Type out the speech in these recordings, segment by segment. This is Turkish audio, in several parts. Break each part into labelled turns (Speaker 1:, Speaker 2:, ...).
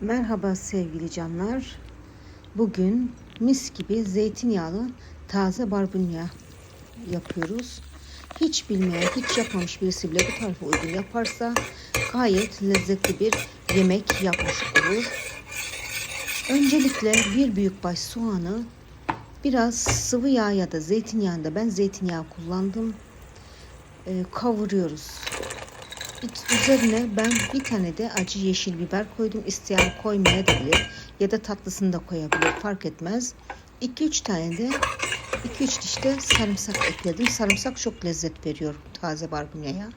Speaker 1: Merhaba sevgili canlar. Bugün mis gibi zeytinyağlı taze barbunya yapıyoruz. Hiç bilmeyen, hiç yapmamış birisi bile bu tarife uygun yaparsa gayet lezzetli bir yemek yapmış olur. Öncelikle bir büyük baş soğanı biraz sıvı yağ ya da zeytinyağında ben zeytinyağı kullandım. Ee, kavuruyoruz. Üzerine ben bir tane de acı yeşil biber koydum. İsteyen koymayabilir ya da tatlısını da koyabilir fark etmez. 2-3 tane de 2-3 diş de sarımsak ekledim. Sarımsak çok lezzet veriyor taze barbunyaya.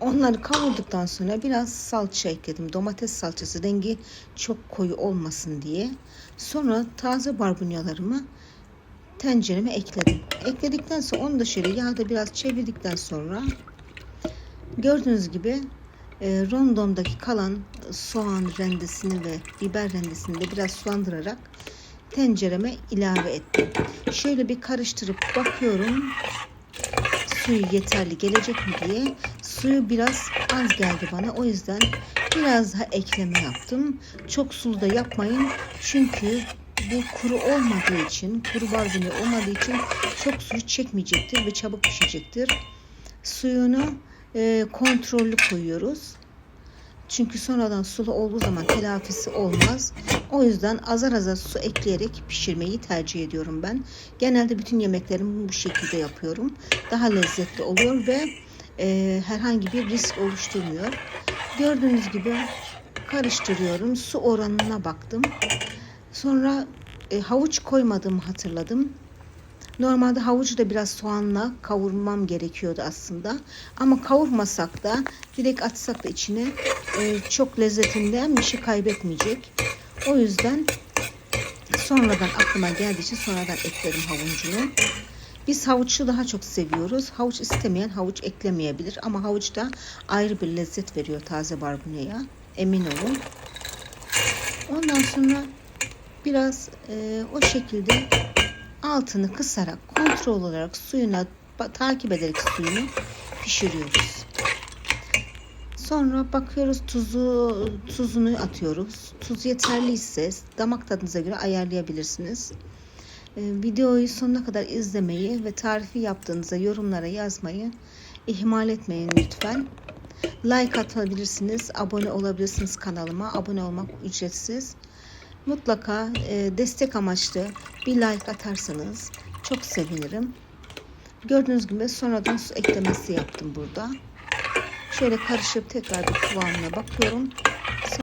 Speaker 1: Onları kavurduktan sonra biraz salça ekledim. Domates salçası rengi çok koyu olmasın diye. Sonra taze barbunyalarımı tencereme ekledim. Ekledikten sonra onu da şöyle yağda biraz çevirdikten sonra Gördüğünüz gibi e, rondomdaki kalan soğan rendesini ve biber rendesini de biraz sulandırarak tencereme ilave ettim. Şöyle bir karıştırıp bakıyorum suyu yeterli gelecek mi diye. Suyu biraz az geldi bana. O yüzden biraz daha ekleme yaptım. Çok sulu da yapmayın. Çünkü bu kuru olmadığı için, kuru barbunya olmadığı için çok suyu çekmeyecektir ve çabuk pişecektir. Suyunu e, kontrollü koyuyoruz. Çünkü sonradan sulu olduğu zaman telafisi olmaz. O yüzden azar azar su ekleyerek pişirmeyi tercih ediyorum ben. Genelde bütün yemeklerimi bu şekilde yapıyorum. Daha lezzetli oluyor ve e, herhangi bir risk oluşturmuyor. Gördüğünüz gibi karıştırıyorum. Su oranına baktım. Sonra e, havuç koymadığımı hatırladım. Normalde havucu da biraz soğanla kavurmam gerekiyordu aslında. Ama kavurmasak da direkt atsak da içine e, çok lezzetinden bir şey kaybetmeyecek. O yüzden sonradan aklıma geldiği için sonradan ekledim havucunu. Biz havuçlu daha çok seviyoruz. Havuç istemeyen havuç eklemeyebilir ama havuç da ayrı bir lezzet veriyor taze barbunyaya. Emin olun. Ondan sonra biraz e, o şekilde altını kısarak kontrol olarak suyuna takip ederek suyunu pişiriyoruz. Sonra bakıyoruz tuzu tuzunu atıyoruz. Tuz yeterliyse damak tadınıza göre ayarlayabilirsiniz. Ee, videoyu sonuna kadar izlemeyi ve tarifi yaptığınızda yorumlara yazmayı ihmal etmeyin lütfen. Like atabilirsiniz, abone olabilirsiniz kanalıma. Abone olmak ücretsiz. Mutlaka e, destek amaçlı bir like atarsanız çok sevinirim. Gördüğünüz gibi sonradan su eklemesi yaptım burada. Şöyle karışıp tekrar bir kıvamına bakıyorum.